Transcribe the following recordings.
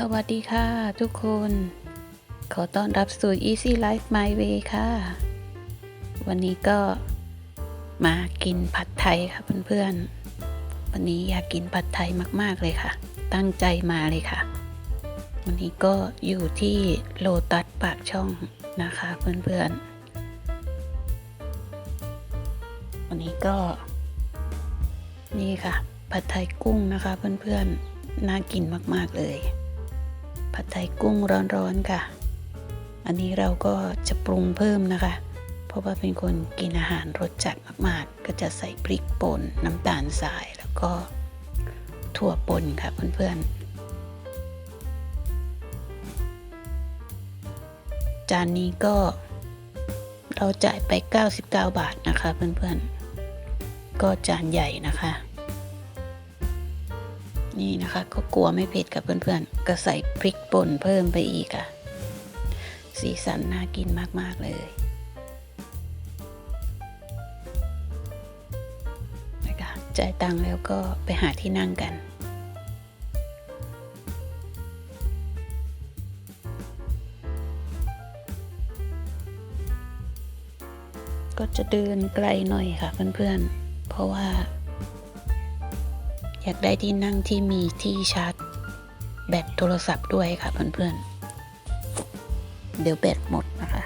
สวัสดีค่ะทุกคน ขอต้อนรับสู่ Easy Life My Way ค่ะ วันนี้ก็มากินผัดไทยค่ะเพื่อนๆ วันนี้อยากกินผัดไทยมากๆเลยค่ะ ตั้งใจมาเลยค่ะ วันนี้ก็อยู่ที่โลตัสปากช่องนะคะเพื่อนๆ วันนี้ก็ นี่ค่ะ ผัดไทยกุ้งนะคะเพื่อนๆน่ากินมาก ๆ เลย ผัดไทยกุ้งร้อนๆค่ะ อันนี้เราก็จะปรุงเพิ่มนะคะ เพราะว่าเป็นคนกินอาหารรสจัดมากๆ ก็จะใส่พริกป่นน้ำตาลทรายแล้วก็ถั่วป่นค่ะเพื่อนๆ จานนี้ก็เราจ่ายไป 99 บาทนะคะเพื่อนๆ ก็จานใหญ่นะคะ นี่นะคะ ก็กลัวไม่เผ็ดกับเพื่อนๆ ก็ใส่พริกป่นเพิ่มไปอีกอะสีสันน่ากินมากๆเลยนะคะจ่ายตังค์แล้วก็ไปหาที่นั่งกัน ก็จะเดินไกลหน่อยค่ะเพื่อนๆ เพราะว่า อยากได้ที่นั่งที่มีที่ชาร์จ แบตโทรศัพท์ด้วยค่ะเพื่อนๆ เดี๋ยวแบตหมดนะคะ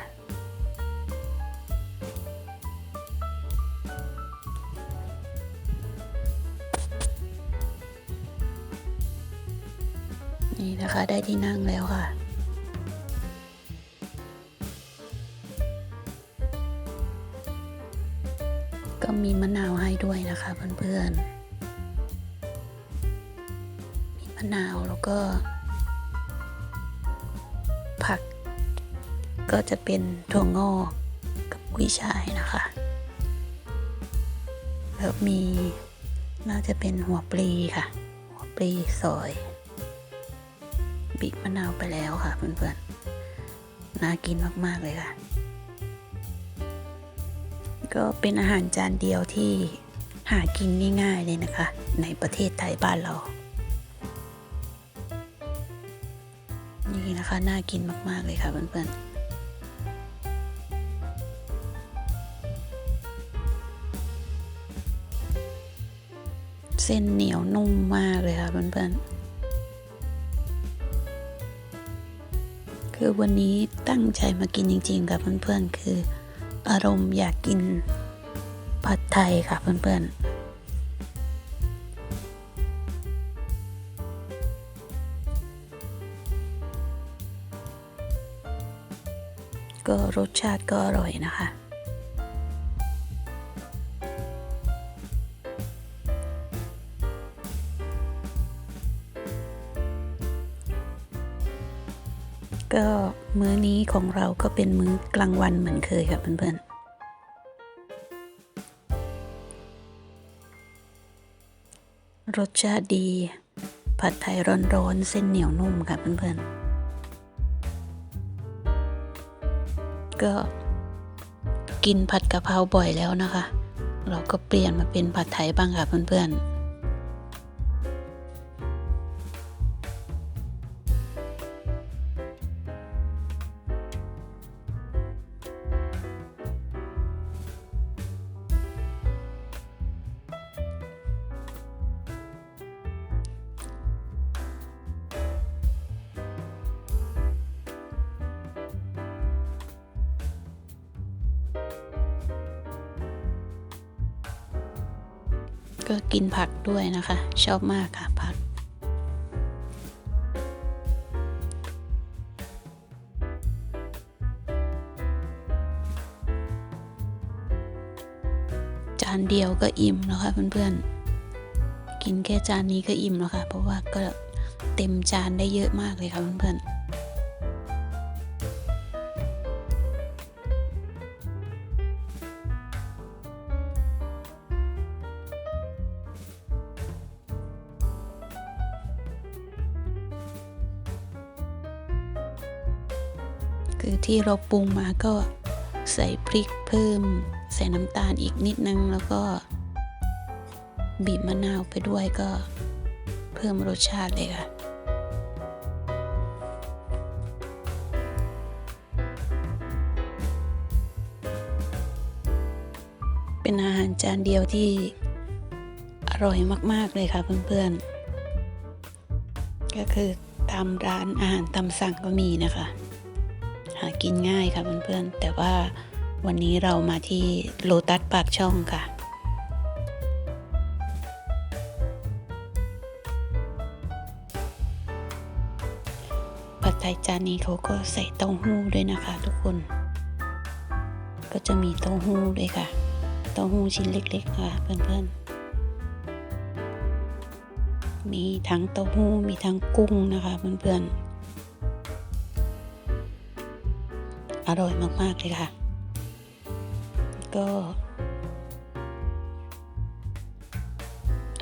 นี่นะคะได้ที่นั่งแล้วค่ะก็มีมะนาวให้ด้วยนะคะเพื่อนๆ มะนาวแล้วก็ ผัก ก็จะเป็นถั่วงอกกับกุ้ยช่ายนะคะ แล้วมีน่าจะเป็นหัวปลีค่ะ หัวปลีซอยบีบมะนาวไปแล้วค่ะเพื่อนๆ น่ากินมาก ๆ เลยค่ะ ก็เป็นอาหารจานเดียวที่หากินง่ายๆเลยนะคะ ในประเทศไทยบ้านเรา นี่ะคะ น่ากินมาก ๆ เลยค่ะเพื่อนๆเส้นเหนียวนุ่มมากเลยค่ะเพื่อนๆ คือวันนี้ตั้งใจมากินจริงๆกับเพื่อนๆ คืออารมณ์อยากกินผัดไทยค่ะเพื่อนๆ ก็รสชาติก็อร่อยนะคะ ก็มื้อนี้ของเราก็เป็นมื้อกลางวันเหมือนเคยค่ะเพื่อนๆรสชาติดี ผัดไทยร้อนๆ เส้นเหนียวนุ่มค่ะเพื่อนๆ ก็ กินผัดกะเพราบ่อยแล้วนะคะ เราก็เปลี่ยนมาเป็นผัดไทยบ้างค่ะเพื่อนๆ ก็กินผักด้วยนะคะ ชอบมากค่ะผัก จานเดียวก็อิ่มแล้วค่ะเพื่อนๆ กินแค่จานนี้ก็อิ่มแล้วค่ะ เพราะว่าก็เต็มจานได้เยอะมากเลยค่ะเพื่อนๆ คือที่เราปรุงมาก็ใส่พริกเพิ่ม ใส่น้ำตาลอีกนิดนึง แล้วก็บีบมะนาวไปด้วยก็เพิ่มรสชาติเลยค่ะเป็นอาหารจานเดียวที่อร่อยมาก ๆ เลยค่ะเพื่อน ๆ ก็คือตามร้านอาหารตามสั่งก็มีนะคะ หากินง่ายค่ะเพื่อนๆ แต่ว่าวันนี้เรามาที่โลตัสปากช่องค่ะ ผัดไทยจานนี้เขาก็ใส่เต้าหู้ด้วยนะคะทุกคน ก็จะมีเต้าหู้ด้วยค่ะ เต้าหู้ชิ้นเล็กๆค่ะเพื่อนๆมีทั้งเต้าหู้มีทั้งกุ้งนะคะเพื่อนๆ อร่อยมาก ๆ เลยค่ะ ก็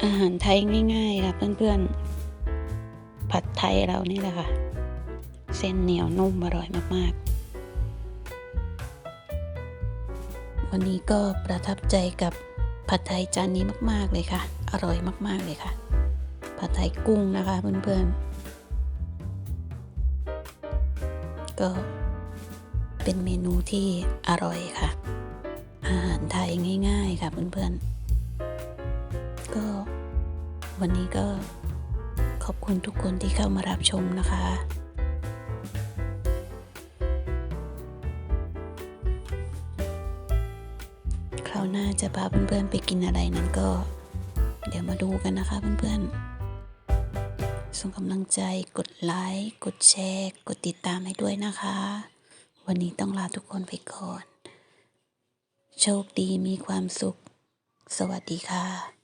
อาหารไทยง่าย ๆ ค่ะ เพื่อน ๆ ผัดไทยเรานี่แหละค่ะ เส้นเหนียวนุ่มอร่อยมาก ๆ วันนี้ก็ประทับใจกับผัดไทยจานนี้มาก ๆ เลยค่ะ อร่อยมาก ๆ เลยค่ะ ผัดไทยกุ้งนะคะ เพื่อน ๆ ก็ เป็นเมนูที่อร่อยค่ะ อาหารไทยง่ายๆค่ะเพื่อนๆ ก็วันนี้ก็ขอบคุณทุกคนที่เข้ามารับชมนะคะ คราวหน้าจะพาเพื่อนๆไปกินอะไรนั้นก็ เดี๋ยวมาดูกันนะคะเพื่อนๆ ส่งกำลังใจกดไลค์ กดแชร์ กดติดตามให้ด้วยนะคะ วันนี้ต้องลาทุกคนไปก่อน โชคดีมีความสุข สวัสดีค่ะ